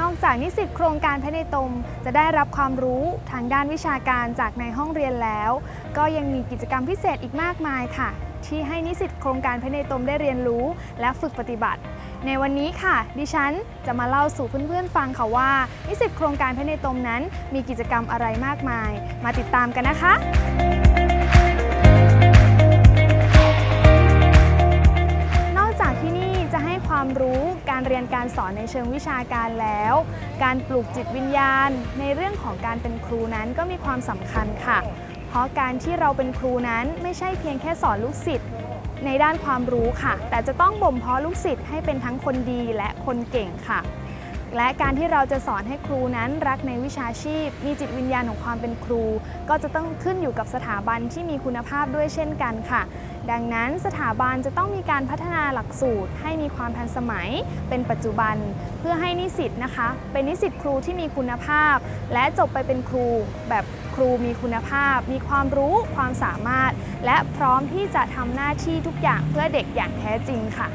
นอกจากนิสิตโครงการพชรในตม จะได้รับความรู้ทางด้านวิชาการจากในห้องเรียนแล้ว ก็ยังมีกิจกรรมพิเศษอีกมากมายค่ะ ที่ให้นิสิตโครงการพชรในตมได้เรียนรู้และฝึกปฏิบัติ ในวันนี้ค่ะ ดิฉันจะมาเล่าสู่เพื่อนๆฟังค่ะว่า นิสิตโครงการพชรในตมนั้น มีกิจกรรมอะไรมากมาย มาติดตามกันนะคะ รู้การเรียนการสอนในเชิงวิชาการแล้ว การปลูกจิตวิญญาณ ในเรื่องของการเป็นครูนั้นก็มีความสำคัญค่ะ เพราะการที่เราเป็นครูนั้นไม่ใช่เพียงแค่สอนลูกศิษย์ในด้านความรู้ค่ะ แต่จะต้องบ่มเพาะลูกศิษย์ให้เป็นทั้งคนดีและคนเก่งค่ะ และการที่เราจะสอนให้ครูนั้นรักในวิชาชีพ มีจิตวิญญาณของความเป็นครู ก็จะต้องขึ้นอยู่กับสถาบันที่มีคุณภาพด้วยเช่นกันค่ะ ดังนั้นสถาบันจะต้องมีการพัฒนาหลักสูตร ให้มีความทันสมัย เป็นปัจจุบัน เพื่อให้นิสิตนะคะ เป็นนิสิตครูที่มีคุณภาพ และจบไปเป็นครู แบบครูมีคุณภาพ มีความรู้ความสามารถ และพร้อมที่จะทำหน้าที่ทุกอย่างเพื่อเด็กอย่างแท้จริงค่ะ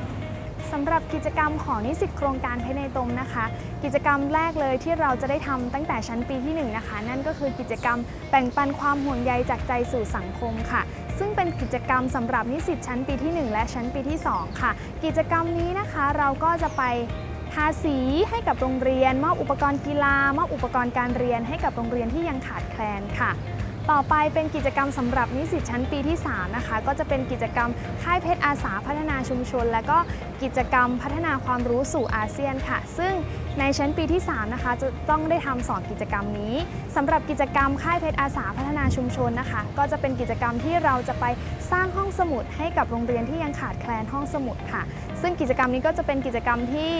สำหรับกิจกรรมของนิสิตโครงการเพชรในตมนะคะ กิจกรรมแรกเลยที่เราจะได้ทำตั้งแต่ชั้นปีที่ 1 นะคะ นั่นก็คือกิจกรรมแบ่งปันความห่วงใยจากใจสู่สังคมค่ะ ซึ่งเป็นกิจกรรมสำหรับนิสิตชั้นปีที่ 1 และชั้นปีที่ 2 ค่ะ กิจกรรมนี้นะคะเราก็จะไปทาสีให้กับโรงเรียนมอบอุปกรณ์กีฬามอบอุปกรณ์การเรียนให้กับโรงเรียนที่ยังขาดแคลนค่ะ ต่อไปเป็นกิจกรรมสำหรับนิสิตชั้นปีที่ 3 นะคะ ก็จะเป็นกิจกรรมค่ายเพชรอาสาพัฒนาชุมชน และก็กิจกรรมพัฒนาความรู้สู่อาเซียนค่ะ ซึ่งในชั้นปีที่ 3 นะคะ จะต้องได้ทำสองกิจกรรมนี้สำหรับกิจกรรมค่ายเพชรอาสาพัฒนาชุมชนนะคะ ก็จะเป็นกิจกรรมที่เราจะไปสร้างห้องสมุดให้กับโรงเรียนที่ยังขาดแคลนห้องสมุดค่ะ ซึ่งกิจกรรมนี้ก็จะเป็นกิจกรรมที่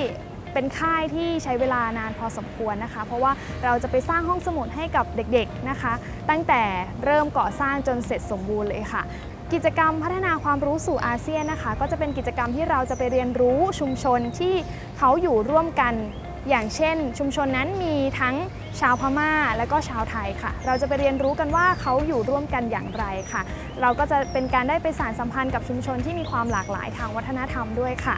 เป็นค่ายที่ใช้เวลานานพอสมควรนะคะ เพราะว่าเราจะไปสร้างห้องสมุดให้กับเด็กๆนะคะ ตั้งแต่เริ่มก่อสร้างจนเสร็จสมบูรณ์เลยค่ะกิจกรรมพัฒนาความรู้สู่อาเซียนนะคะ ก็จะเป็นกิจกรรมที่เราจะไปเรียนรู้ชุมชนที่เขาอยู่ร่วมกัน อย่างเช่น ชุมชนนั้นมีทั้งชาวพม่าและก็ชาวไทยค่ะ เราจะไปเรียนรู้กันว่าเขาอยู่ร่วมกันอย่างไรค่ะ เราก็จะเป็นการได้ไปสานสัมพันธ์กับชุมชนที่มีความหลากหลายทางวัฒนธรรมด้วยค่ะ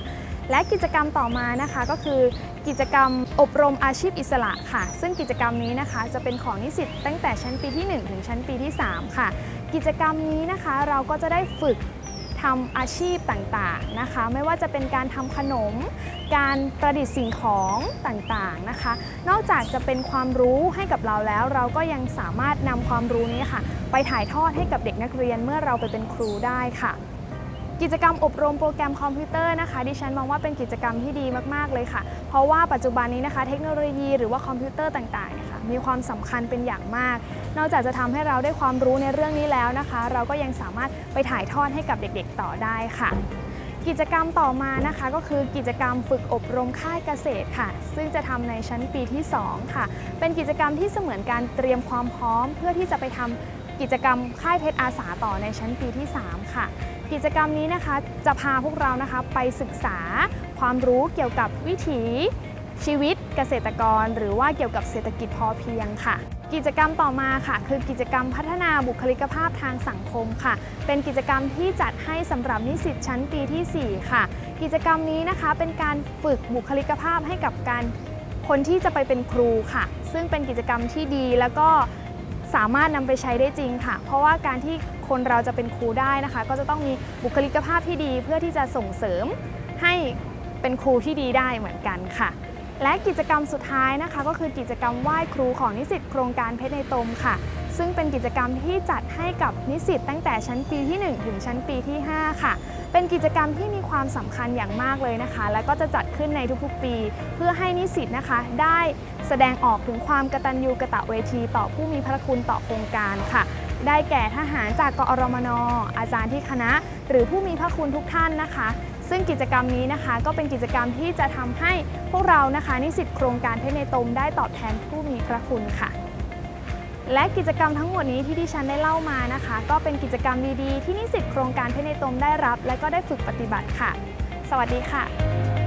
และกิจกรรมต่อมานะคะก็คือกิจกรรมอบรมอาชีพอิสระค่ะ ซึ่งกิจกรรมนี้นะคะจะเป็นของนิสิตตั้งแต่ชั้นปีที่ 1 ถึงชั้นปีที่ 3 ค่ะ กิจกรรมนี้นะคะเราก็จะได้ฝึกทำอาชีพต่างๆนะคะ ไม่ว่าจะเป็นการทำขนม การประดิษฐ์สิ่งของต่างๆนะคะ นอกจากจะเป็นความรู้ให้กับเราแล้ว เราก็ยังสามารถนำความรู้นี้ค่ะ ไปถ่ายทอดให้กับเด็กนักเรียนเมื่อเราไปเป็นครูได้ค่ะ กิจกรรมอบรมโปรแกรมคอมพิวเตอร์นะคะดิฉันมองว่าเป็นกิจกรรมที่ดีมากๆเลยค่ะ เพราะว่าปัจจุบันนี้นะคะ เทคโนโลยีหรือว่าคอมพิวเตอร์ต่างๆนี่ยค่ะมีความสำคัญเป็นอย่างมาก นอกจากจะทำให้เราได้ความรู้ในเรื่องนี้แล้วนะคะ เราก็ยังสามารถไปถ่ายทอดให้กับเด็กๆต่อได้ค่ะกิจกรรมต่อมานะคะก็คือกิจกรรมฝึกอบรมค่ายเกษตรค่ะ ซึ่งจะทำในชั้นปีที่ 2 ค่ะ เป็นกิจกรรมที่เสมือนการเตรียมความพร้อม เพื่อที่จะไปทำ กิจกรรมค่ายเพชรอาสาต่อในชั้นปีที่ 3 ค่ะ กิจกรรมนี้นะคะจะพาพวกเรานะคะไปศึกษาความรู้เกี่ยวกับวิถีชีวิตเกษตรกร หรือว่าเกี่ยวกับเศรษฐกิจพอเพียงค่ะ กิจกรรมต่อมาค่ะ คือกิจกรรมพัฒนาบุคลิกภาพทางสังคมค่ะ เป็นกิจกรรมที่จัดให้สำหรับนิสิตชั้นปีทีสี่4 ค่ะ กิจกรรมนี้นะคะเป็นการฝึกบุคลิกภาพให้กับการคนที่จะไปเป็นครูค่ะ ซึ่งเป็นกิจกรรมที่ดีแล้วก็ สามารถนำไปใช้ได้จริงค่ะ เพราะว่าการที่คนเราจะเป็นครูได้นะคะ ก็จะต้องมีบุคลิกภาพที่ดี เพื่อที่จะส่งเสริมให้เป็นครูที่ดีได้เหมือนกันค่ะ และกิจกรรมสุดท้ายนะคะ ก็คือกิจกรรมไหว้ครูของนิสิตโครงการเพชรในตมค่ะ ซึ่งเป็นกิจกรรมที่จัดให้กับนิสิตตั้งแต่ชั้นปีที่ 1 ถึงชั้นปีที่ 5 ค่ะ เป็นกิจกรรมที่มีความสำคัญอย่างมากเลยนะคะ และก็จะจัดขึ้นในทุกๆปี เพื่อให้นิสิตนะคะ ได้แสดงออกถึงความกตัญญูกะตะเวทีต่อผู้มีพระคุณต่อโครงการค่ะ ได้แก่ทหารจากกอรมน อาจารย์ที่คณะ หรือผู้มีพระคุณทุกท่านนะคะ ซึ่งกิจกรรมนี้นะคะก็เป็นกิจกรรมที่จะทำให้พวกเรานะคะ นิสิตโครงการเพชรในตมได้ตอบแทนผู้มีพระคุณค่ะ และกิจกรรมทั้งหมดนี้ที่ดิฉันได้เล่ามานะคะ ก็เป็นกิจกรรมดีๆ ที่นิสิตโครงการเพชรในตมได้รับ และก็ได้ฝึกปฏิบัติค่ะ สวัสดีค่ะ